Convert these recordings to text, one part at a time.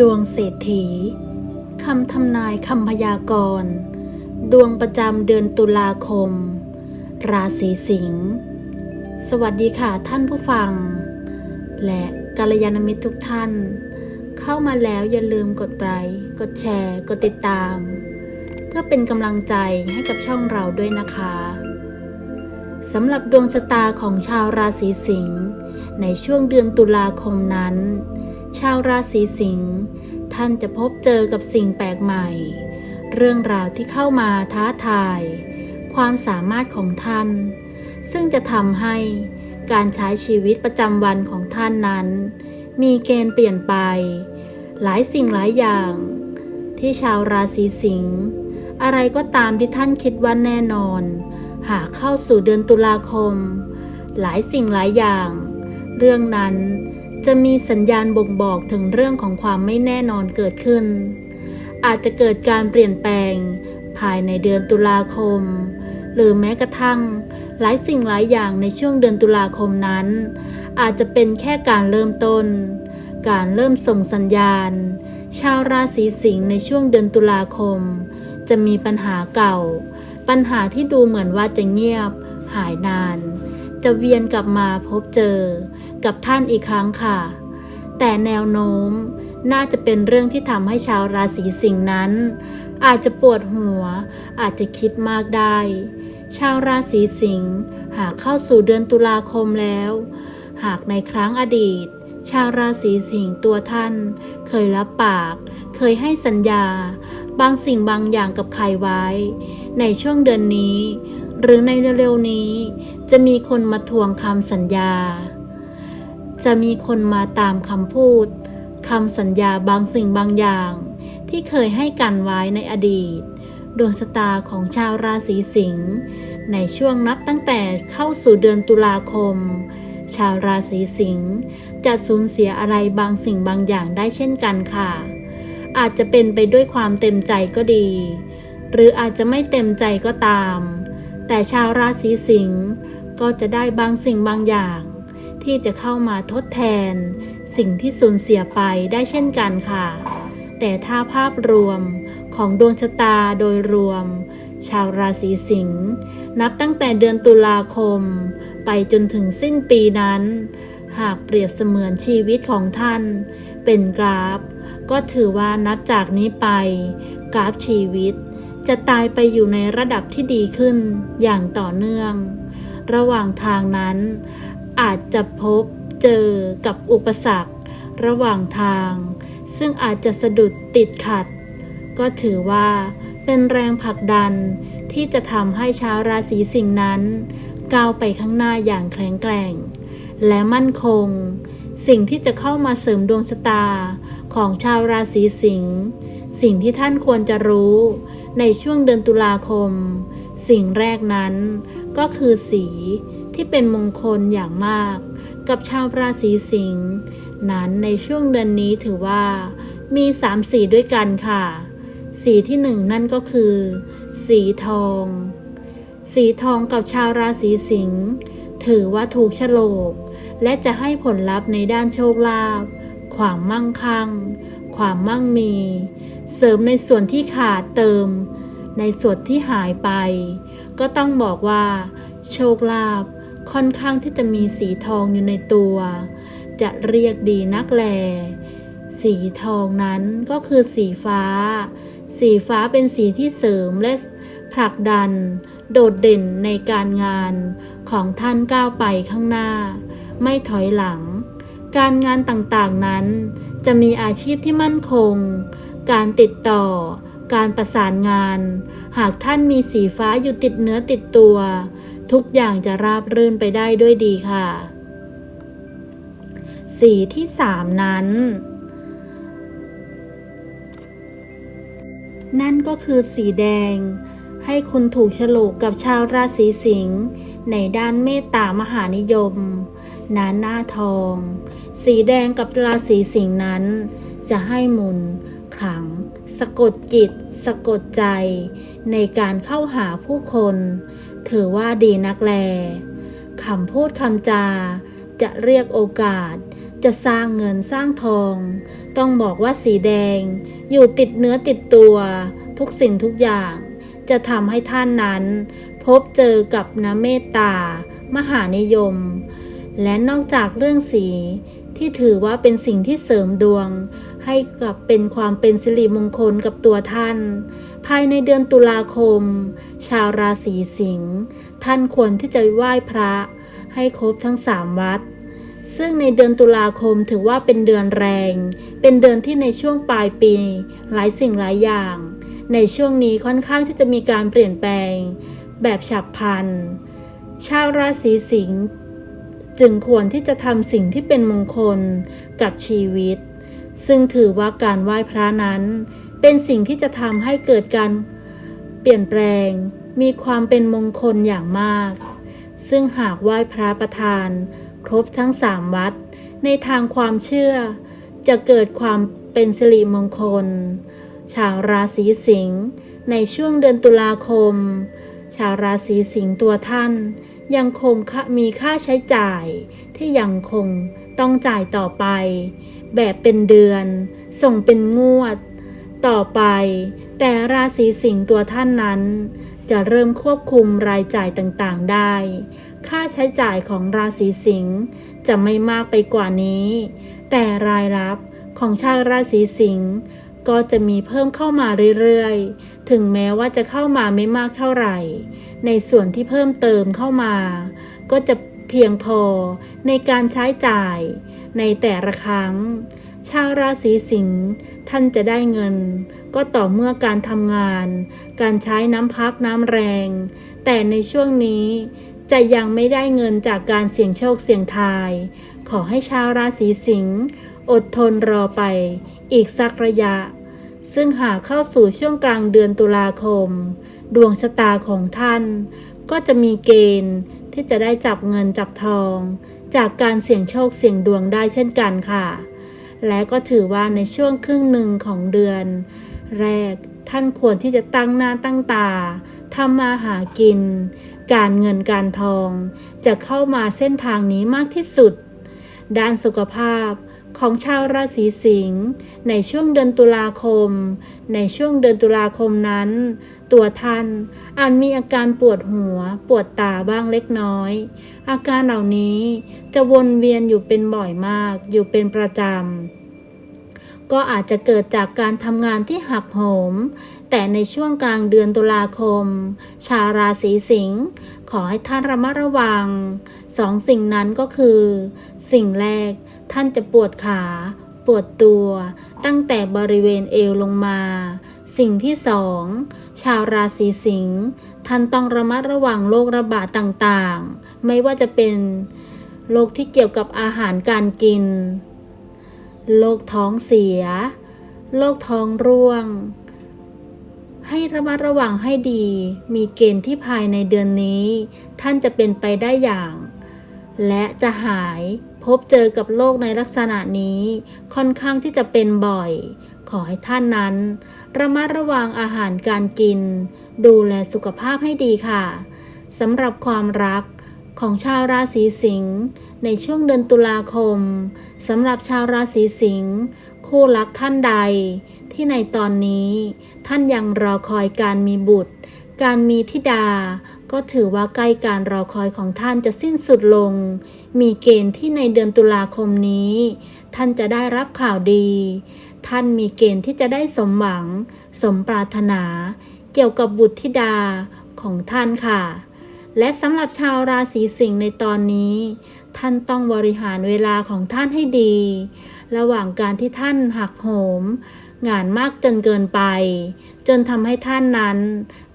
ดวงเศรษฐีคำทำนายคำพยากรณ์ ดวงประจำเดือนตุลาคม ราศีสิงห์สวัสดีค่ะท่านผู้ฟัง และกัลยาณมิตรทุกท่าน เข้ามาแล้วอย่าลืมกดไลค์กดแชร์ กดติดตาม เพื่อเป็นกำลังใจให้กับช่องเราด้วยนะคะสำหรับดวงชะตาของชาวราศีสิงห์ในช่วงเดือนตุลาคมนั้น ชาวราศีสิงห์ท่านจะพบเจอกับสิ่งแปลกใหม่ เรื่องราวที่เข้ามาท้าทาย ความสามารถของท่าน ซึ่งจะทำให้การใช้ชีวิตประจำวันของท่านนั้น มีเกณฑ์เปลี่ยนไป หลายสิ่งหลายอย่าง ที่ชาวราศีสิงห์อะไรก็ตามที่ท่านคิดว่าแน่นอน หากเข้าสู่เดือนตุลาคม หลายสิ่งหลายอย่าง เรื่องนั้น จะมีสัญญาณบ่งบอกถึงเรื่องของความไม่แน่นอนเกิดขึ้น อาจจะเกิดการเปลี่ยนแปลง ภายในเดือนตุลาคม หรือแม้กระทั่ง หลายสิ่งหลายอย่างในช่วงเดือนตุลาคมนั้น อาจจะเป็นแค่การเริ่มต้น การเริ่มส่งสัญญาณ ชาวราศีสิงห์ในช่วงเดือนตุลาคม จะมีปัญหาเก่า ปัญหาที่ดูเหมือนว่าจะเงียบ หายนาน จะเวียนกลับมาพบเจอ กับท่านอีกครั้งค่ะ แต่แนวโน้มน่าจะเป็นเรื่องที่ทำให้ชาวราศีสิงห์นั้น อาจจะปวดหัว อาจจะคิดมากได้ ชาวราศีสิงห์หากเข้าสู่เดือนตุลาคมแล้ว หากในครั้งอดีต ชาวราศีสิงห์ตัวท่าน เคยรับปาก เคยให้สัญญา บางสิ่งบางอย่างกับใครไว้ ในช่วงเดือนนี้ หรือในเร็วๆนี้ จะมีคนมาทวงคำสัญญา จะมีคนมาตามคำพูดคำสัญญาบางสิ่งบางอย่าง ที่เคยให้กันไว้ในอดีต ดวงชะตาของชาวราศีสิงห์ในช่วงนับตั้งแต่เข้าสู่เดือนตุลาคม ชาวราศีสิงห์จะสูญเสียอะไรบางสิ่งบางอย่างได้เช่นกันค่ะ อาจจะเป็นไปด้วยความเต็มใจก็ดี หรืออาจจะไม่เต็มใจก็ตาม แต่ชาวราศีสิงห์ก็จะได้บางสิ่งบางอย่าง ที่จะเข้ามาทดแทน สิ่งที่สูญเสียไปได้เช่นกันค่ะ แต่ถ้าภาพรวมของดวงชะตาโดยรวม ชาวราศีสิงห์นับตั้งแต่เดือนตุลาคม ไปจนถึงสิ้นปีนั้น หากเปรียบเสมือนชีวิตของท่าน เป็นกราฟ ก็ถือว่านับจากนี้ไป กราฟชีวิต จะตายไปอยู่ในระดับที่ดีขึ้นอย่างต่อเนื่อง ระหว่างทางนั้น อาจจะพบเจอกับอุปสรรค ระหว่างทาง ซึ่งอาจจะสะดุดติดขัด ก็ถือว่าเป็นแรงผลักดันที่จะทำให้ชาวราศีสิงห์นั้น ก้าวไปข้างหน้าอย่างแข็งแกร่ง และมั่นคง สิ่งที่จะเข้ามาเสริมดวงชะตาของชาวราศีสิงห์ สิ่งที่ท่านควรจะรู้ ในช่วงเดือนตุลาคม สิ่งแรกนั้นก็คือสีที่เป็นมงคลอย่างมาก กับชาวราศีสิงห์นั้นในช่วงเดือนนี้ถือว่า มีสามสีด้วยกันค่ะ สีที่หนึ่งนั่นก็คือ สีทอง สีทองกับชาวราศีสิงห์ถือว่าถูกโฉลก และจะให้ผลลัพธ์ในด้านโชคลาภความมั่งคั่ง ความมั่งมี เสริมในส่วนที่ขาดเติม ในส่วนที่หายไป ก็ต้องบอกว่า โชคลาภค่อนข้างที่จะมีสีทองอยู่ในตัว จะเรียกดีนักแล สีทองนั้นก็คือสีฟ้า สีฟ้าเป็นสีที่เสริมและผลักดัน โดดเด่นในการงานของท่านก้าวไปข้างหน้า ไม่ถอยหลัง การงานต่างๆนั้น จะมีอาชีพที่มั่นคง การติดต่อ การประสานงาน หากท่านมีสีฟ้าอยู่ติดเนื้อติดตัว ทุกอย่างจะราบรื่นไปได้ด้วยดีค่ะ สีที่สามนั้น นั่นก็คือสีแดง ให้คุณถูกฉลกกับชาวราศีสิงห์ในด้านเมตตามหานิยมนานหน้าทอง สีแดงกับราศีสิงห์นั้น จะให้หมุน ขลัง สะกดจิต สะกดใจ ในการเข้าหาผู้คน ถือว่าดีนักแลคำพูดคำจา จะเรียกโอกาส จะสร้างเงินสร้างทอง ต้องบอกว่าสีแดง อยู่ติดเนื้อติดตัว ทุกสิ่งทุกอย่าง จะทำให้ท่านนั้น พบเจอกับน้ำเมตตามหานิยม และนอกจากเรื่องสี ที่ถือว่าเป็นสิ่งที่เสริมดวง ให้กับเป็นความเป็นสิริมงคลกับตัวท่าน ภายในเดือนตุลาคม ชาวราศีสิงห์ท่านควรที่จะไหว้พระ ให้ครบทั้งสามวัดซึ่งในเดือนตุลาคมถือว่าเป็นเดือนแรง เป็นเดือนที่ในช่วงปลายปี หลายสิ่งหลายอย่าง ในช่วงนี้ค่อนข้างที่จะมีการเปลี่ยนแปลง แบบฉับพลัน ชาวราศีสิงห์ จึงควรที่จะทำสิ่งที่เป็นมงคลกับชีวิต ซึ่งถือว่าการไหว้พระนั้น เป็นสิ่งที่จะทำให้เกิดการเปลี่ยนแปลง มีความเป็นมงคลอย่างมาก ซึ่งหากไหว้พระประธาน ครบทั้งสามวัด ในทางความเชื่อ จะเกิดความเป็นสิริมงคล ชาวราศีสิงห์ในช่วงเดือนตุลาคม ชาวราศีสิงห์ตัวท่าน ยังคงมีค่าใช้จ่าย ที่ยังคงต้องจ่ายต่อไป แบบเป็นเดือน ส่งเป็นงวด ต่อไป แต่ราศีสิงห์ตัวท่านนั้น จะเริ่มควบคุมรายจ่ายต่างๆได้ ค่าใช้จ่ายของราศีสิงห์จะไม่มากไปกว่านี้ แต่รายรับของชาวราศีสิงห์ ก็จะมีเพิ่มเข้ามาเรื่อยๆ ถึงแม้ว่าจะเข้ามาไม่มากเท่าไหร่ ในส่วนที่เพิ่มเติมเข้ามา ก็จะเพียงพอในการใช้จ่ายในแต่ละครั้ง ชาวราศีสิงห์ท่านจะได้เงิน ก็ต่อเมื่อการทำงาน การใช้น้ำพักน้ำแรง แต่ในช่วงนี้จะยังไม่ได้เงินจากการเสี่ยงโชคเสี่ยงทาย ขอให้ชาวราศีสิงห์ อดทนรอไปอีกสักระยะ ซึ่งหากเข้าสู่ช่วงกลางเดือนตุลาคม ดวงชะตาของท่าน ก็จะมีเกณฑ์ที่จะได้จับเงินจับทอง จากการเสี่ยงโชคเสี่ยงดวงได้เช่นกันค่ะ และก็ถือว่าในช่วงครึ่งหนึ่งของเดือน แรกท่านควรที่จะตั้งหน้าตั้งตาทำมาหากิน การเงินการทอง จะเข้ามาเส้นทางนี้มากที่สุด ด้านสุขภาพของชาวราศีสิงห์ในช่วงเดือนตุลาคม ในช่วงเดือนตุลาคมนั้น ตัวท่านอาจมีอาการปวดหัว ปวดตาบ้างเล็กน้อย อาการเหล่านี้จะวนเวียนอยู่เป็นบ่อยมากอยู่เป็นประจำ ก็อาจจะเกิดจากการทำงานที่หักโหม แต่ในช่วงกลางเดือนตุลาคม ชาวราศีสิงห์ขอให้ท่านระมัดระวังสองสิ่งนั้นก็คือ สิ่งแรกท่านจะปวดขา ปวดตัว ตั้งแต่บริเวณเอวลงมา สิ่งที่สองชาวราศีสิงห์ท่านต้องระมัดระวังโรคระบาดต่างๆ ไม่ว่าจะเป็นโรคที่เกี่ยวกับอาหารการกิน โรคท้องเสีย โรคท้องร่วง ให้ระมัดระวังให้ดี มีเกณฑ์ที่ภายในเดือนนี้ ท่านจะเป็นไปได้อย่าง และจะหายพบเจอกับโรคในลักษณะนี้ ค่อนข้างที่จะเป็นบ่อย ขอให้ท่านนั้น ระมัดระวังอาหารการกิน ดูแลสุขภาพให้ดีค่ะสำหรับความรักของชาวราศีสิงห์ ในช่วงเดือนตุลาคมสำหรับชาวราศีสิงห์คู่รักท่านใด ที่ในตอนนี้ท่านยังรอคอยการมีบุตร การมีธิดา ก็ถือว่าใกล้การรอคอยของท่านจะสิ้นสุดลง มีเกณฑ์ที่ในเดือนตุลาคมนี้ ท่านจะได้รับข่าวดี ท่านมีเกณฑ์ที่จะได้สมหวัง สมปรารถนา เกี่ยวกับบุตรธิดาของท่านค่ะและสำหรับชาวราศีสิงห์ในตอนนี้ ท่านต้องบริหารเวลาของท่านให้ดี ระหว่างการที่ท่านหักโหม งานมากจนเกินไป จนทำให้ท่านนั้น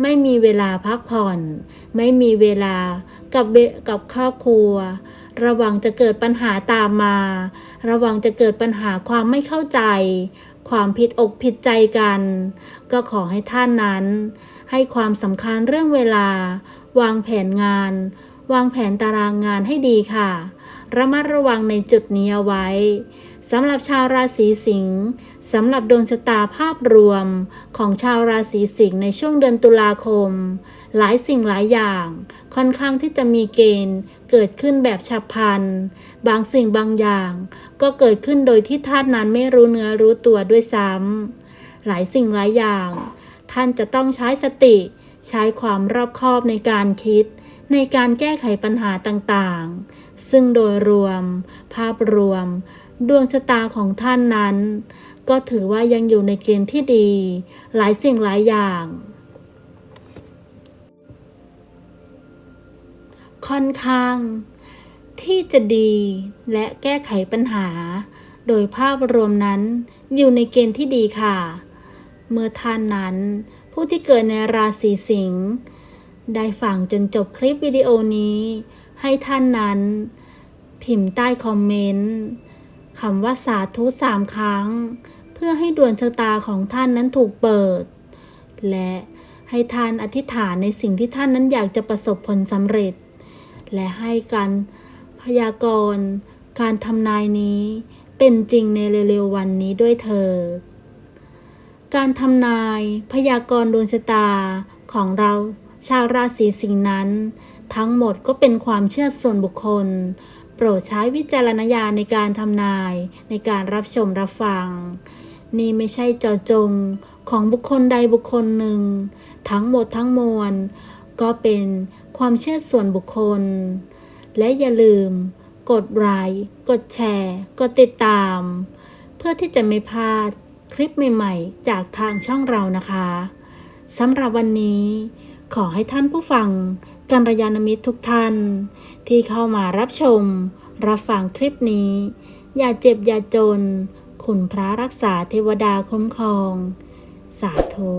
ไม่มีเวลาพักผ่อน ไม่มีเวลากับเบกับครอบครัว ระวังจะเกิดปัญหาตามมา ระวังจะเกิดปัญหาความไม่เข้าใจ ความผิดอกผิดใจกัน ก็ขอให้ท่านนั้น ให้ความสำคัญเรื่องเวลา วางแผนงาน วางแผนตารางงานให้ดีค่ะ ระมัดระวังในจุดนี้เอาไว้สำหรับชาวราศีสิงห์สำหรับดวงชะตาภาพรวมของชาวราศีสิงห์ในช่วงเดือนตุลาคม หลายสิ่งหลายอย่าง ค่อนข้างที่จะมีเกณฑ์เกิดขึ้นแบบฉับพลัน บางสิ่งบางอย่าง ก็เกิดขึ้นโดยที่ท่านนั้นไม่รู้เนื้อรู้ตัวด้วยซ้ำหลายสิ่งหลายอย่าง ท่านจะต้องใช้สติ ใช้ความรอบคอบในการคิด ในการแก้ไขปัญหาต่างๆ ซึ่งโดยรวม ภาพรวม ดวงชะตาของท่านนั้น ก็ถือว่ายังอยู่ในเกณฑ์ที่ดี หลายสิ่งหลายอย่าง ค่อนข้าง ที่จะดีและแก้ไขปัญหา โดยภาพรวมนั้นอยู่ในเกณฑ์ที่ดีค่ะ เมื่อท่านนั้น ผู้ที่เกิดในราศีสิงห์ ได้ฟังจนจบคลิปวิดีโอนี้ ให้ท่านนั้น พิมพ์ใต้คอมเมนต์คำว่าสาธุสามครั้ง เพื่อให้ดวงชะตาของท่านนั้นถูกเปิด และให้ท่านอธิษฐานในสิ่งที่ท่านนั้นอยากจะประสบผลสำเร็จ และให้การพยากรณ์การทำนายนี้เป็นจริงในเร็วๆวันนี้ด้วยเถิดการทำนายพยากรณ์ดวงชะตาของเรา ชาวราศีสิงห์นั้น ทั้งหมดก็เป็นความเชื่อส่วนบุคคล โปรดใช้วิจารณญาณในการทำนายในการรับชมรับฟัง นี่ไม่ใช่เจาะจงของบุคคลใดบุคคลหนึ่ง ทั้งหมดทั้งมวล ก็เป็นความเชื่อส่วนบุคคล และอย่าลืม กดไลค์กดแชร์ กดติดตาม เพื่อที่จะไม่พลาดคลิปใหม่ ๆ จากทางช่องเรานะคะสำหรับวันนี้ ขอให้ท่านผู้ฟังกัลยาณมิตรทุกท่าน ที่เข้ามารับชม รับฟังคลิปนี้ อย่าเจ็บอย่าจน คุณพระรักษาเทวดาคุ้มครอง สาธุ